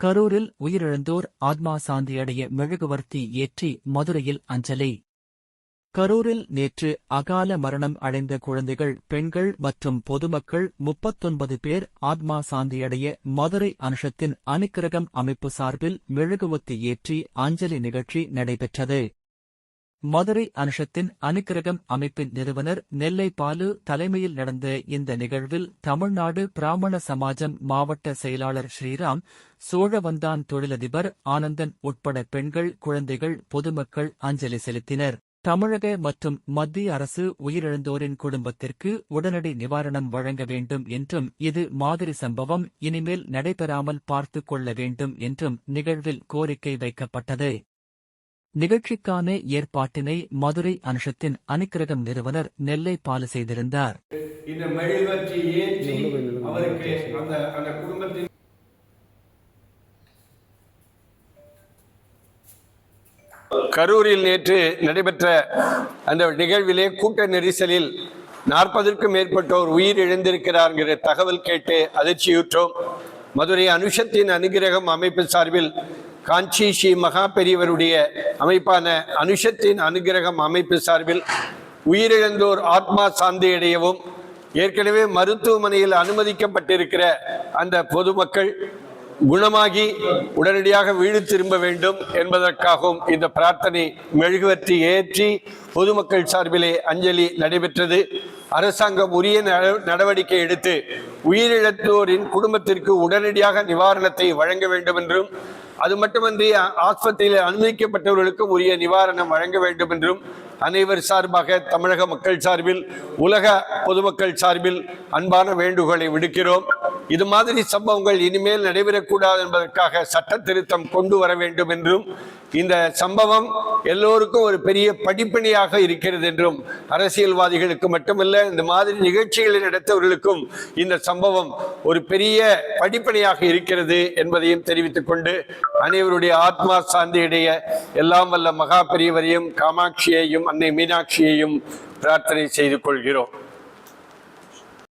கரூரில் உயிரிழந்தோர் ஆத்மா சாந்தியடைய மெழுகுவர்த்தி ஏற்றி மதுரையில் அஞ்சலி. கரூரில் நேற்று அகால மரணம் அடைந்த குழந்தைகள் பெண்கள் மற்றும் பொதுமக்கள் முப்பத்தொன்பது பேர் ஆத்மா சாந்தியடைய மதுரை அனுஷத்தின் அனுக்கிரகம் அமைப்பு சார்பில் மெழுகுவர்த்தி ஏற்றி அஞ்சலி நிகழ்ச்சி நடைபெற்றது. மதுரை அனுஷத்தின் அனுக்கிரகம் அமைப்பின் நிறுவனர் நெல்லை பாலு தலைமையில் நடந்த இந்த நிகழ்வில் தமிழ்நாடு பிராமண சமாஜம் மாவட்ட செயலாளர் ஸ்ரீராம் சோழவந்தான் தொழிலதிபர் ஆனந்தன் உட்பட பெண்கள் குழந்தைகள் பொதுமக்கள் அஞ்சலி செலுத்தினர். தமிழக மற்றும் மத்திய அரசு உயிரிழந்தோரின் குடும்பத்திற்கு உடனடி நிவாரணம் வழங்க வேண்டும் என்றும் இது மாதிரி சம்பவம் இனிமேல் நடைபெறாமல் பார்த்துக் கொள்ள வேண்டும் என்றும் நிகழ்வில் கோரிக்கை வைக்கப்பட்டது. நிகழ்ச்சிக்கான ஏற்பாட்டினை மதுரை அனுஷத்தின் அனுக்கிரகம் நிறுவனர் நெல்லை பாலு செய்திருந்தார். இந்த மெழுகுவர்த்தி ஏற்றி அவருக்கு அந்த அந்த குடும்பத்தின் கரூரில் நேற்று நடைபெற்ற அந்த நிகழ்விலே கூட்ட நெரிசலில் நாற்பதற்கும் மேற்பட்டோர் உயிர் இழந்திருக்கிறார்கிற தகவல் கேட்டு அதிர்ச்சியுற்றோம். மதுரை அனுஷத்தின் அனுகிரகம் அமைப்பு சார்பில் காஞ்சி ஸ்ரீ மகா பெரியவருடைய அமைப்பான அனுஷத்தின் அனுகிரகம் அமைப்பு சார்பில் உயிரிழந்தோர் ஆத்மா சாந்தி அடையவும் ஏற்கனவே மருத்துவமனையில் அனுமதிக்கப்பட்டிருக்கிற அந்த பொதுமக்கள் குணமாகி உடனடியாக வீடு திரும்ப வேண்டும் என்பதற்காகவும் இந்த பிரார்த்தனை மெழுகுவர்த்தி ஏற்றி பொதுமக்கள் சார்பிலே அஞ்சலி நடைபெற்றது. அரசாங்கம் உரிய நட- நடவடிக்கை எடுத்து உயிரிழந்தோரின் குடும்பத்திற்கு உடனடியாக நிவாரணத்தை வழங்க வேண்டும் என்றும் அது மட்டுமன்றி ஆஸ்பத்திரியில் அனுமதிக்கப்பட்டவர்களுக்கும் உரிய நிவாரணம் வழங்க வேண்டும் என்றும் அனைவர் சார்பாக தமிழக மக்கள் சார்பில் உலக பொதுமக்கள் சார்பில் அன்பான வேண்டுகோளை விடுக்கிறோம். இது மாதிரி சம்பவங்கள் இனிமேல் நடைபெறக்கூடாது என்பதற்காக சட்ட திருத்தம் கொண்டு வர வேண்டும் என்றும் இந்த சம்பவம் எல்லோருக்கும் ஒரு பெரிய படிப்பினையாக இருக்கிறது என்றும் அரசியல்வாதிகளுக்கு மட்டுமல்ல இந்த மாதிரி நிகழ்ச்சிகளை நடத்தவர்களுக்கும் இந்த சம்பவம் ஒரு பெரிய படிப்பினையாக இருக்கிறது என்பதையும் தெரிவித்துக் கொண்டு அனைவருடைய ஆத்மா சாந்தியுடைய எல்லாம் வல்ல மகா பெரியவரையும் காமாட்சியையும் அன்னை மீனாட்சியையும் பிரார்த்தனை செய்து கொள்கிறோம்.